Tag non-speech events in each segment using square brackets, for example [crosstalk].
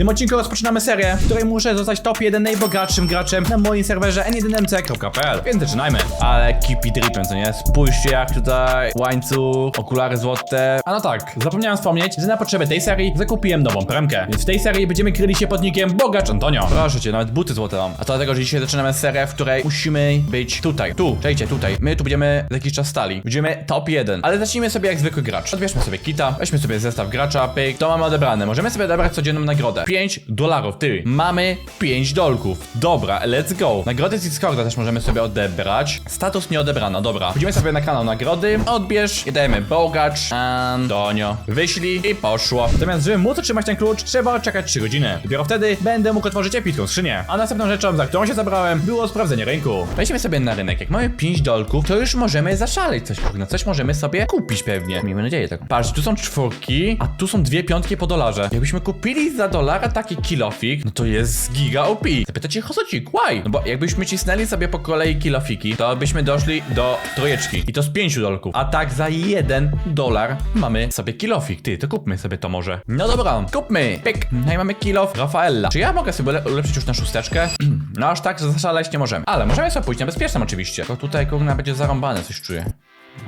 tym odcinku rozpoczynamy serię, w której muszę zostać top 1 najbogatszym graczem na moim serwerze n1mc.pl. Więc zaczynajmy. Ale kipi dripem, co nie? Spójrzcie jak tutaj łańcuch, okulary złote. A no tak, zapomniałem wspomnieć, że na potrzeby tej serii zakupiłem nową premkę. Więc w tej serii będziemy kryli się pod nickiem Bogacz Antonio. Proszę cię, nawet buty złote mam. A to dlatego, że dzisiaj zaczynamy serię, w której musimy być tutaj. Tu, czekajcie, tutaj. My tu będziemy za jakiś czas stali. Będziemy top 1. Ale zacznijmy sobie jak zwykły gracz. Odbierzmy sobie kita, weźmy sobie zestaw gracza, pyk. To mamy odebrane. Możemy sobie odebrać codzienną nagrodę. 5 dolarów, ty. Mamy 5 dolków. Dobra, let's go. Nagrody z Discorda też możemy sobie odebrać. Status nie odebrano, dobra. Wchodzimy sobie na kanał nagrody, odbierz i dajemy bogacz, Antonio. Wyślij i poszło. Natomiast, żeby móc otrzymać ten klucz, trzeba czekać 3 godziny. Dopiero wtedy będę mógł otworzyć epicką skrzynię. A następną rzeczą, za którą się zabrałem, było sprawdzenie rynku. Wejdźmy sobie na rynek. Jak mamy 5 dolków, to już możemy zaszaleć coś, kurna. Coś możemy sobie kupić pewnie. Miejmy nadzieję tak. Patrz, tu są czwórki, a tu są dwie piątki po dolarze. Jakbyśmy kupili za dolara taki kilofik, no to jest giga OP. Zapytacie, chocik, why? No bo jakbyśmy cisnęli sobie po kolei kilofiki, to byśmy doszli do trojeczki. I to z 5 dolków. A tak za jeden dolar mamy sobie kilofik. Ty, to kupmy sobie to może. No dobra, kupmy. Pyk. No i mamy kilof Rafaella. Czy ja mogę sobie ule- ulepszyć już na szósteczkę? no aż tak zaszaleć nie możemy. Ale możemy sobie pójść na bezpieczną oczywiście. Tylko tutaj kurna będzie zarąbane, coś czuję.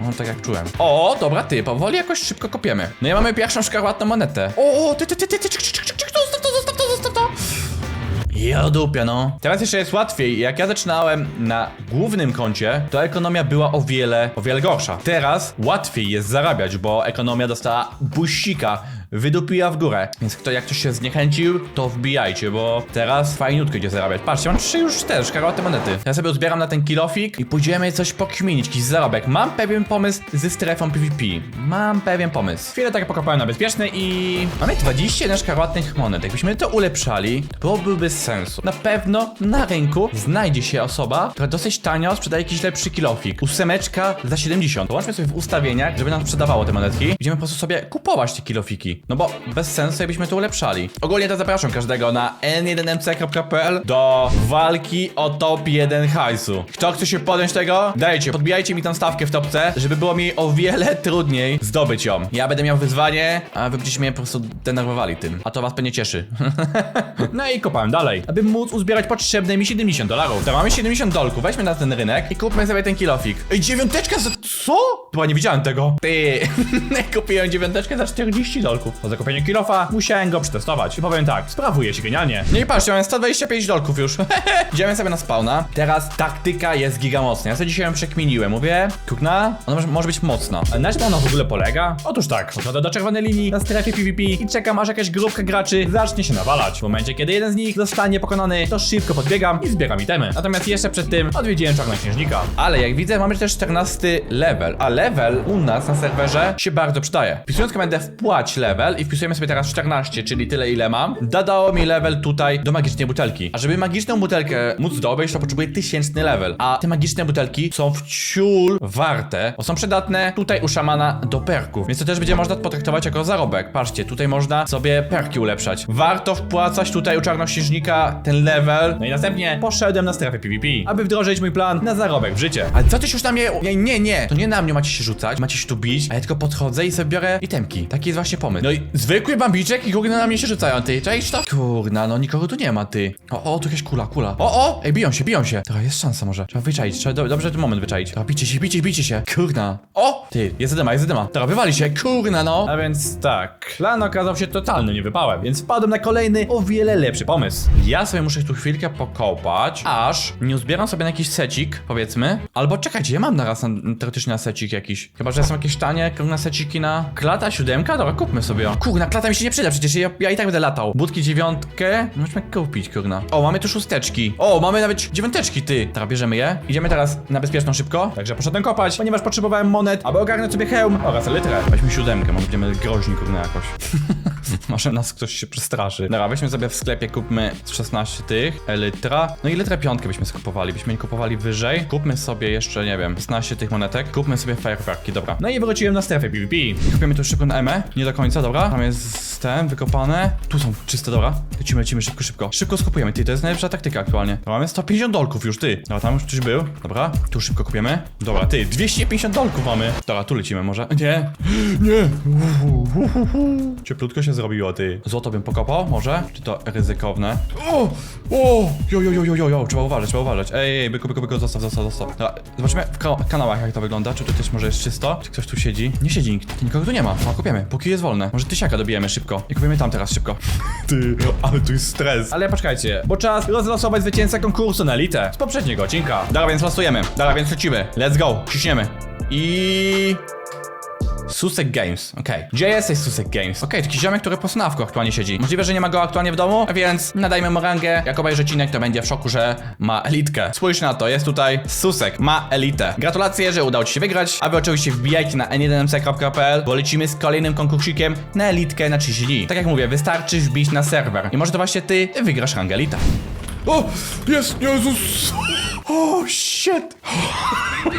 No tak jak czułem. O, dobra, ty, powoli jakoś szybko kopiemy. No i mamy pierwszą szkarłatną monetę. O, o, ty, ty, ty, ty, ty, czyk, czyk, czyk, czyk, zostaw Ja dupia, no. Teraz jeszcze jest łatwiej. Jak ja zaczynałem na głównym koncie, to ekonomia była o wiele, o wiele gorsza. Teraz łatwiej jest zarabiać, bo ekonomia dostała busika, wydupiła w górę. Więc kto jak ktoś się zniechęcił, to wbijajcie, bo teraz fajniutko idzie zarabiać. Patrzcie, mam trzy już też szkarłaty monety. Ja sobie uzbieram na ten kilofik i pójdziemy coś pokminić, jakiś zarobek. Mam pewien pomysł ze strefą PvP. Mam pewien pomysł. Chwilę tak pokopałem na bezpieczny i... Mamy 21 szkarłatnych monet. Jakbyśmy to ulepszali, to byłby sensu. Na pewno na rynku znajdzie się osoba, która dosyć tanio sprzedaje jakiś lepszy kilofik. Ósemeczka za 70. Połączmy sobie w ustawieniach, żeby nam sprzedawało te monetki. Będziemy po prostu sobie kupować te kilofiki. No bo bez sensu, jakbyśmy to ulepszali. Ogólnie to zapraszam każdego na n1mc.pl do walki o top 1 hajsu. Kto chce się podjąć tego? Dajcie, podbijajcie mi tą stawkę w topce, żeby było mi o wiele trudniej zdobyć ją. Ja będę miał wyzwanie, a wy będziecie mnie po prostu denerwowali tym. A to was pewnie cieszy. [laughs] no i kopałem dalej, aby móc uzbierać potrzebne mi 70 dolarów. To mamy 70 dolków, weźmy na ten rynek i kupmy sobie ten kilofik. Ej, dziewiąteczka za co? Chyba nie widziałem tego. Ty, [laughs] kupiłem dziewiąteczkę za 40 dolków. Po zakupieniu kilofa musiałem go przetestować. I powiem tak, sprawuje się genialnie. No i patrzcie, mamy 125 dolków już. [laughs] Idziemy sobie na spawna. Teraz taktyka jest giga mocna. Ja sobie dzisiaj ją przekminiłem. Mówię, kukna, ona może, może być mocna. Ale na czym ona w ogóle polega? Otóż tak, podchodzę do czerwonej linii na strefie PvP i czekam aż jakaś grupka graczy zacznie się nawalać. W momencie, kiedy jeden z nich zostanie pokonany, to szybko podbiegam i zbieram itemy. Natomiast jeszcze przed tym odwiedziłem czarnoksiężnika. Ale jak widzę, mamy też 14 level, a level u nas na serwerze się bardzo przydaje. Wpisując komendę wpłać level i wpisujemy sobie teraz 14, czyli tyle ile mam, dodało mi level tutaj do magicznej butelki. A żeby magiczną butelkę móc zdobyć, to potrzebuję tysięczny level. A te magiczne butelki są wciul warte, bo są przydatne tutaj u szamana do perków. Więc to też będzie można potraktować jako zarobek. Patrzcie, tutaj można sobie perki ulepszać. Warto wpłacać tutaj u czarnoksiężnika ten level. No i następnie poszedłem na strefę PvP, aby wdrożyć mój plan na zarobek w życie. Ale co tyś już na mnie... Nie, nie, nie. To nie na mnie macie się rzucać, macie się tu bić, a ja tylko podchodzę i sobie biorę itemki. Taki jest właśnie pomysł. No i zwykły bambiczek i kurna na mnie się rzucają, ty. Cześć to? Kurna, no nikogo tu nie ma, ty. O, o, tu jakaś kula, kula. O, o! Ej, biją się, biją się. Trochę jest szansa może. Trzeba wyczaić, trzeba do, dobrze ten moment wyczaić. Dobra, bicie się, bicie, bicie się. Kurna. O! Ty, jest dyma, jest dyma. Dobra, wywali się, kurna no. A więc tak, plan okazał się totalnym niewypałem, więc wpadłem na kolejny, o wiele lepszy pomysł. Ja sobie muszę tu chwilkę pokopać, aż nie uzbieram sobie na jakiś secik, powiedzmy. Albo czekajcie, ja mam naraz na, teoretycznie na secik jakiś. Chyba, że są jakieś tanie kurna seciki na klata siódemka? Dobra, kupmy sobie. ją. Kurna, klata mi się nie przyda, przecież ja, ja i tak będę latał. Budki dziewiątkę, musimy kupić, kurna. O, mamy tu szósteczki. O, mamy nawet dziewiąteczki, ty. Teraz bierzemy je. Idziemy teraz na bezpieczną szybko. Także poszedłem kopać, ponieważ potrzebowałem monet, aby ogarnąć sobie hełm oraz litrę. Weźmy siódemkę, może będziemy groźni, kurna, jakoś. [laughs] Może nas ktoś się przestraszy. Dobra, weźmy sobie w sklepie, kupmy z 16 tych, elytra. No i litrę piątkę byśmy skupowali, byśmy nie kupowali wyżej. Kupmy sobie jeszcze, nie wiem, 16 tych monetek. Kupmy sobie fajerwerki, dobra. No i wróciłem na strefę PvP. Kupimy tu szybko na EME, nie do końca, dobra. Tam jest ten, wykopane. Tu są czyste, dobra. Lecimy, lecimy, szybko, szybko. Szybko skopujemy, ty, to jest najlepsza taktyka aktualnie. Dobra, mamy 150 dolków już, ty. Dobra, tam już ktoś był. Dobra, tu szybko kopiemy. Dobra, ty, 250 dolków mamy. Dobra, tu lecimy może. Nie, nie. Cieplutko się zrobiło, ty. Złoto bym pokopał, może? Czy to ryzykowne? O! O! Jo, jo, jo, jo, jo, jo. Trzeba uważać, trzeba uważać. Ej, ej, byku, byku, byku, zostaw, zostaw, zostaw. Dobra, zobaczymy w ka kanałach, jak to wygląda. Czy tu też może jest czysto? Czy ktoś tu siedzi? Nie siedzi nikt. Nikogo tu nie ma. No, kopiemy, póki jest wolne. Może tysiaka dobijemy szybko. I kopiemy tam teraz szybko. [laughs] Ty, ale tu jest stres. Ale poczekajcie, bo czas rozlosować zwycięzcę konkursu na elitę z poprzedniego odcinka. Dobra, więc losujemy. Dobra, więc lecimy. Let's go. Ciśniemy. I... Susek Games, okej. Gdzie jesteś Susek Games? Okej, taki ziomek, który po snawku aktualnie siedzi. Możliwe, że nie ma go aktualnie w domu, więc nadajmy mu rangę. Jak obejrzy odcinek, to będzie w szoku, że ma elitkę. Spójrz na to, jest tutaj Susek, ma elitę. Gratulacje, że udało ci się wygrać, a wy oczywiście wbijajcie na n1mc.pl, bo lecimy z kolejnym konkursikiem na elitkę na 30 dni. Tak jak mówię, wystarczy wbić na serwer i może to właśnie ty wygrasz rangę elita. O, jest, Jezus! O, shit!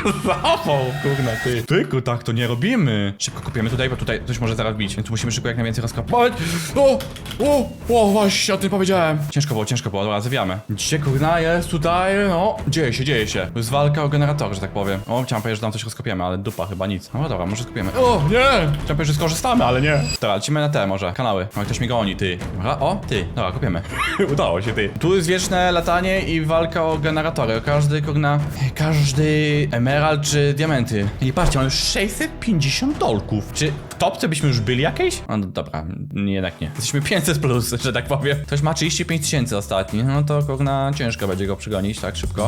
[laughs] Zawał, kurna, ty. Tyku, tak to nie robimy. Szybko kupiemy tutaj, bo tutaj coś może zaraz więc musimy szybko jak najwięcej rozkopać. O, o, o, właśnie o tym powiedziałem. Ciężko było, ciężko było, dobra, zawijamy. Gdzie, kurna, jest tutaj, no, dzieje się, dzieje się. To jest walka o generator, że tak powiem. O, chciałem powiedzieć, że tam coś rozkopiemy, ale dupa chyba nic. No dobra, może skopiemy. O, nie! Chciałem powiedzieć, że skorzystamy, ale nie. Dobra, lecimy na te może, kanały. O, ktoś mi goni, ty. O, ty. Dobra, kopiemy. [laughs] Udało się, ty. Tu jest wieczne latanie i walka o generatory. Każdy, kurna, każdy emerald czy diamenty. I patrzcie, już 650 dolków. Czy w topce byśmy już byli jakieś? No dobra, jednak nie. Jesteśmy 500 plus, [laughs] że tak powiem. Ktoś ma 35 tysięcy ostatni. No to kurna, ciężko będzie go przygonić tak szybko.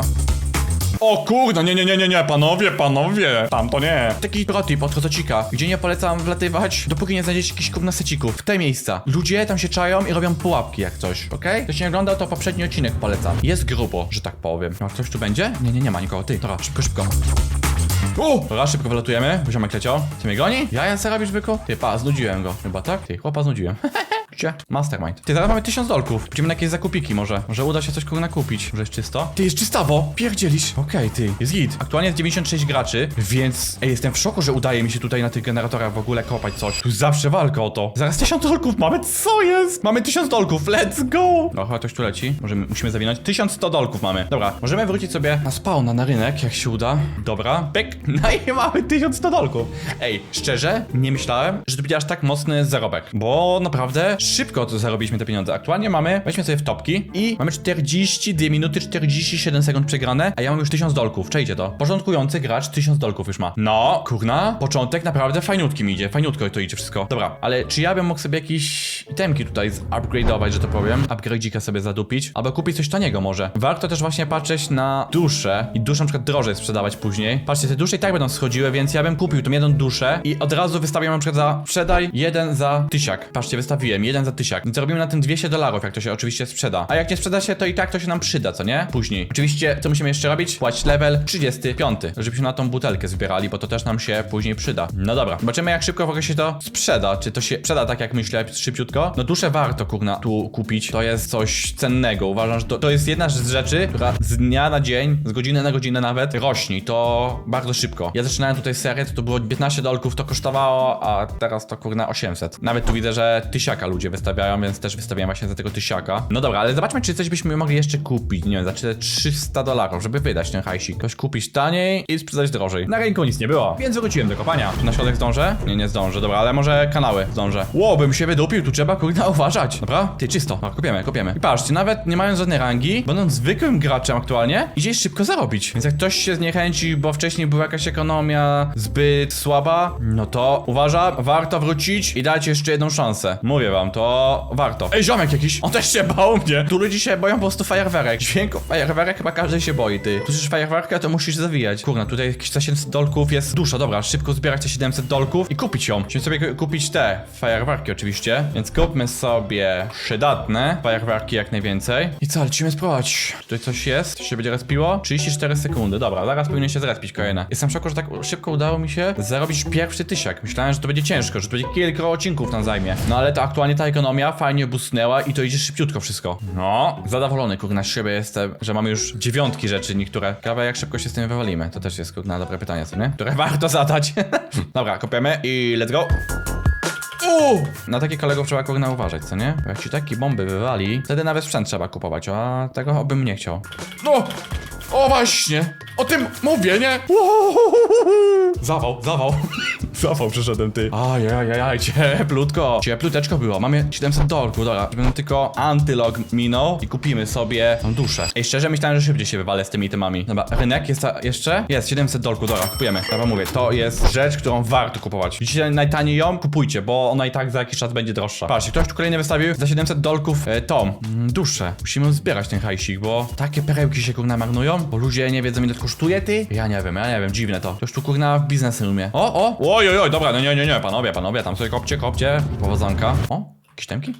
O kurna, nie, nie, nie, nie, nie, panowie, panowie, tam to nie. Taki protip od Kotocika, gdzie nie polecam wlatywać, dopóki nie znajdziecie jakichś kurna secików. W te miejsca. Ludzie tam się czają i robią pułapki jak coś, okej? Ktoś nie oglądał, to poprzedni odcinek polecam. Jest grubo, że tak powiem. A ktoś tu będzie? Nie, nie, nie ma nikogo. Ty, dobra, szybko, szybko. O! Dobra, szybko wylatujemy. Ziomek leciał. Ty mnie goni? Ja co robisz, byku? Ty, pa, znudziłem go. Chyba tak? Ty, chłopa znudziłem. [laughs] Gdzie? Mastermind. Ty, zaraz mamy tysiąc dolków. Pójdziemy na jakieś zakupiki może. Może uda się coś kurna kupić. Może jest czysto? Ty, jest czystawo! Pierdzielisz! Okej, ty, jest git. Aktualnie jest 96 graczy, więc... Ej, jestem w szoku, że udaje mi się tutaj na tych generatorach w ogóle kopać coś. Tu zawsze walka o to. Zaraz tysiąc dolków mamy, co jest? Mamy tysiąc dolków, let's go! No, chyba ktoś tu leci. Możemy, musimy zawinąć. 1100 dolków mamy. Dobra, możemy wrócić sobie na spawna, na rynek, jak się uda. Dobra, pyk. [laughs] No i mamy 1100 dolków. Ej, szczerze, nie myślałem, że to będzie aż tak mocny zarobek, bo naprawdę szybko to zarobiliśmy te pieniądze. Aktualnie mamy, weźmy sobie w topki i mamy 42 minuty 47 sekund przegrane, a ja mam już 1000 dolków. Czejcie to. Porządkujący gracz 1000 dolków już ma. No, kurna, początek naprawdę fajnutki mi idzie. Fajnutko to idzie wszystko. Dobra, ale czy ja bym mógł sobie jakieś itemki tutaj upgrade'ować, że to powiem? Upgrade'ika sobie zadupić, albo kupić coś taniego może. Warto też właśnie patrzeć na dusze i duszę na przykład drożej sprzedawać później. Patrzcie, te dusze i tak będą schodziły, więc ja bym kupił tą jedną duszę i od razu wystawiam na przykład za sprzedaj jeden za tysiak. Patrzcie, wystawiłem jeden za tysiak. Zarobimy na tym 200 dolarów, jak to się oczywiście sprzeda. A jak nie sprzeda się, to i tak to się nam przyda, co nie? Później. Oczywiście, co musimy jeszcze robić? Płać level 35, żebyśmy na tą butelkę zbierali, bo to też nam się później przyda. No dobra, zobaczymy jak szybko w ogóle się to sprzeda. Czy to się sprzeda tak jak myślę, szybciutko? No duszę warto, kurna, tu kupić. To jest coś cennego. Uważam, że to, to jest jedna z rzeczy, która z dnia na dzień, z godziny na godzinę nawet rośnie. To bardzo szybko. Ja zaczynałem tutaj serię, to, to było 15 dolków, to kosztowało, a teraz to kurna 800. Nawet tu widzę, że tysiaka ludzie wystawiają, więc też wystawiam właśnie za tego tysiaka. No dobra, ale zobaczmy, czy coś byśmy mogli jeszcze kupić. Nie wiem, za te 300 dolarów, żeby wydać ten hajsik. Coś kupić taniej i sprzedać drożej. Na rynku nic nie było, więc wróciłem do kopania. Czy na środek zdążę? Nie, nie zdążę, dobra, ale może kanały zdążę. Ło, bym się wydupił, tu trzeba kurna [laughs] uważać. Dobra? Ty, czysto. Dobra, kopiemy, kopiemy. I patrzcie, nawet nie mając żadnej rangi, będąc zwykłym graczem aktualnie, idzie szybko zarobić. Więc jak ktoś się zniechęci, bo wcześniej była jakaś ekonomia zbyt słaba, no to uważam, warto wrócić i dać jeszcze jedną szansę. Mówię wam, warto. Ej, ziomek jakiś, on też się bał mnie. Tu ludzie się boją po prostu fajerwerek. Dźwięku fajerwerek chyba każdy się boi, ty. Słyszysz fajerwerkę, to musisz zawijać. Kurna, tutaj jakieś 700 dolków jest dużo, dobra, szybko zbierać te 700 dolków i kupić ją. Musimy sobie kupić te fajerwerki oczywiście, więc kupmy sobie przydatne fajerwerki jak najwięcej. I co, lecimy spróbować. Tutaj coś jest, coś się będzie respiło. 34 sekundy, dobra, zaraz powinien się zrespić kolejne. Jestem w szoku, że tak szybko udało mi się zarobić pierwszy tysiak. Myślałem, że to będzie ciężko, że to będzie kilka odcinków nam zajmie. No ale to aktualnie ekonomia fajnie busnęła i to idzie szybciutko wszystko. No, zadowolony kurna z siebie jestem, że mamy już dziewiątki rzeczy niektóre. Ciekawe jak szybko się z tym wywalimy. To też jest kurna dobre pytanie, co nie? Które [laughs] warto zadać. [laughs] Dobra, kopiemy i let's go. Uuu! Na takich kolegów trzeba kurna uważać, co nie? Bo jak ci takie bomby wywali, wtedy nawet sprzęt trzeba kupować, a tego bym nie chciał. No! O właśnie! O tym mówię, nie? Zawał, zawał. [laughs] Zawał przyszedłem, ty. Ajajajaj, cieplutko. Ciepluteczko było. Mamy 700 dolków, dobra. Będę tylko antylog minął i kupimy sobie tą duszę. Ej, szczerze myślałem, że szybciej się wywalę z tymi temami. Dobra, rynek jest ta, jeszcze? Jest, 700 dolków, dobra, kupujemy. Dobra, mówię, to jest rzecz, którą warto kupować. Widzicie, najtaniej ją kupujcie, bo ona i tak za jakiś czas będzie droższa. Patrzcie, ktoś tu kolejny wystawił za 700 dolków e, tą mm, duszę. Musimy zbierać ten hajsik, bo takie perełki się kurna marnują, bo ludzie nie wiedzą ile to kosztuje, ty? Ja nie wiem, ja nie wiem, dziwne to. Ktoś tu kurna w biznes umie. O, o, oj, oj, oj, dobra, no nie, nie, nie, panowie, panowie, tam sobie kopcie, kopcie. Powodzonka. O, jakieś temki?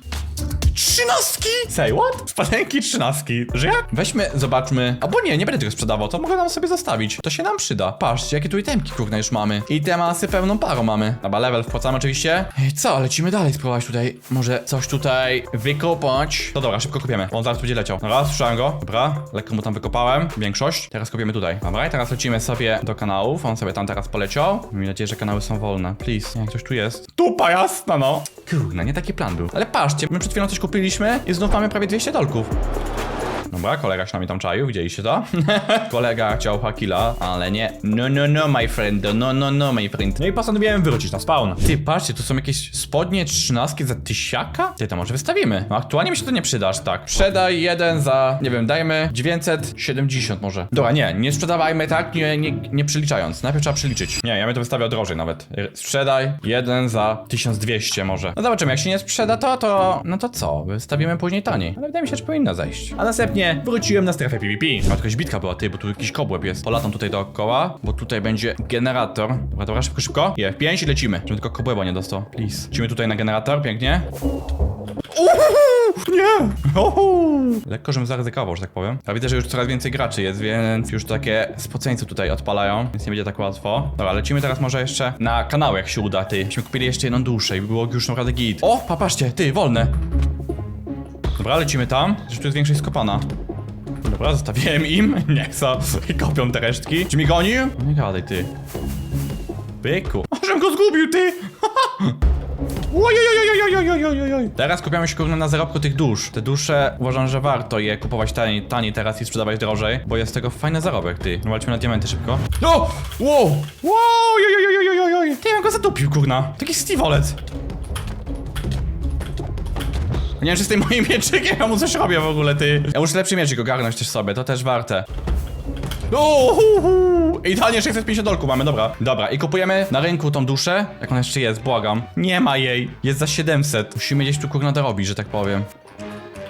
Trzynastki! Say what? Spadenki trzynastki. Że jak? Weźmy, zobaczmy. Albo nie, nie będę tego sprzedawał, to mogę nam sobie zostawić. To się nam przyda. Patrzcie, jakie tu itemki kurna już mamy. I te masy pełną parą mamy. Dobra, level wpłacamy oczywiście. I co, lecimy dalej spróbować tutaj. Może coś tutaj wykopać. To dobra, szybko kopiemy. On zaraz będzie leciał. Raz, słyszałem go. Dobra, lekko mu tam wykopałem. Większość. Teraz kopiemy tutaj. Dobra, i teraz lecimy sobie do kanałów. On sobie tam teraz poleciał. Mam nadzieję, że kanały są wolne. Please, nie, ktoś tu jest. Tupa jasna, no. Kurna, nie taki plan był. Ale patrzcie, my przed chwilą coś kupiliśmy i znów mamy prawie 200 dolków. Dobra, kolega się nami tam czaił, widzieliście to? [laughs] kolega chciał hakila, ale nie. No, no, no, my friend, no, no, no, my friend. No i postanowiłem wrócić na spawn. Ty, patrzcie, tu są jakieś spodnie trzynastki za tysiaka? Ty, to może wystawimy. No, aktualnie mi się to nie przyda aż tak. Sprzedaj jeden za, nie wiem, dajmy 970 może. Dobra, nie, nie sprzedawajmy tak, nie, nie, nie przeliczając. Najpierw trzeba przeliczyć. Nie, ja bym to wystawiał drożej nawet. Sprzedaj jeden za 1200 może. No zobaczymy, jak się nie sprzeda to, to... No to co? Wystawimy później taniej. Ale wydaje mi się, że powinno zejść. A następnie wróciłem na strefę PvP. A jakaś bitka była, ty, bo tu jakiś kobłeb jest. Polatam tutaj dookoła, bo tutaj będzie generator. Dobra, dobra, szybko, szybko. Je, 5 i lecimy. Żeby tylko kobłeba nie dostał. Please. Lecimy tutaj na generator, pięknie. Uuu, nie! Ohu. Lekko, żebym zaryzykował, że tak powiem. A widzę, że już coraz więcej graczy jest, więc już takie spoceńce tutaj odpalają, więc nie będzie tak łatwo. Dobra, lecimy teraz może jeszcze na kanały, jak się uda, ty. Myśmy kupili jeszcze jedną duszę i było już naprawdę git. O, patrzcie, ty, wolne. Dobra, lecimy tam. Tu jest większość skopana. Dobra, zostawiłem im. [laughs] Nie chcę. I kopią te resztki. Czy mi gonił? No nie gadaj, ty. Byku. O, żem go zgubił, ty! [laughs] Ojojojojojojojojojoj. Teraz kupiamy się kurna na zarobku tych dusz. Te dusze uważam, że warto je kupować taniej, taniej teraz i sprzedawać drożej, bo jest z tego fajny zarobek, ty. No walczmy na diamenty szybko. O! Wow! Wow! Jojojojojojoj! Ty, ja go zadupił, kurna. Taki Steveolec. Nie wiem, czy z tym moim mieczykiem ja mu coś robię w ogóle, ty. Ja muszę lepszy mieczyk ogarnąć też sobie, to też warte. O, hu, hu. I danie 650 dolków mamy, dobra. Dobra, i kupujemy na rynku tą duszę. Jak ona jeszcze jest, błagam. Nie ma jej. Jest za 700. Musimy gdzieś tu kurna dorobić, że tak powiem.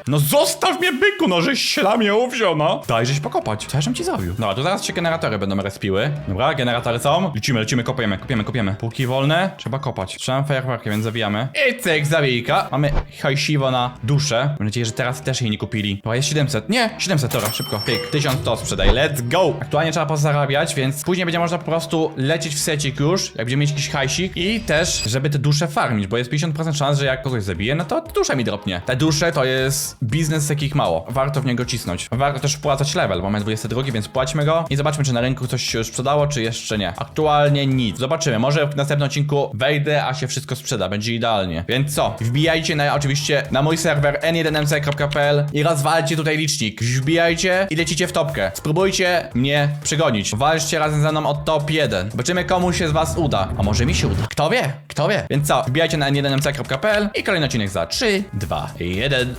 No zostaw mnie byku, no żeś mnie uwziął, no. Daj, żeś pokopać. Co ja żem ci zrobił? Dobra, to zaraz się generatory będą respiły. Dobra, generatory są. Lecimy, lecimy, kopiemy, kopiemy, kopiemy. Półki wolne, trzeba kopać. Trzeba fajerwerki, więc zabijamy. I cyk, zawijka. Mamy hajsiwo na duszę. Mam nadzieję, że teraz też jej nie kupili. Dobra, jest 700. Nie, 700, dobra, szybko. Pyk, 1000 to sprzedaj, let's go. Aktualnie trzeba pozarabiać, więc później będzie można po prostu lecieć w secik już, jak będziemy mieć jakiś hajsik. I też, żeby te dusze farmić, bo jest 50% szans, że jak kogoś zabije, no to dusza mi dropnie. Te dusze to jest biznes jakich mało. Warto w niego cisnąć. Warto też wpłacać level, mamy 22, więc płaćmy go i zobaczmy, czy na rynku coś się już sprzedało, czy jeszcze nie. Aktualnie nic. Zobaczymy. Może w następnym odcinku wejdę, a się wszystko sprzeda. Będzie idealnie. Więc co? Wbijajcie na oczywiście na mój serwer n1mc.pl i rozwalcie tutaj licznik. Wbijajcie i lecicie w topkę. Spróbujcie mnie przegonić. Walczcie razem ze mną o top 1. Zobaczymy, komu się z was uda. A może mi się uda. Kto wie? Kto wie? Więc co? Wbijajcie na n1mc.pl i kolejny odcinek za 3, 2, 1.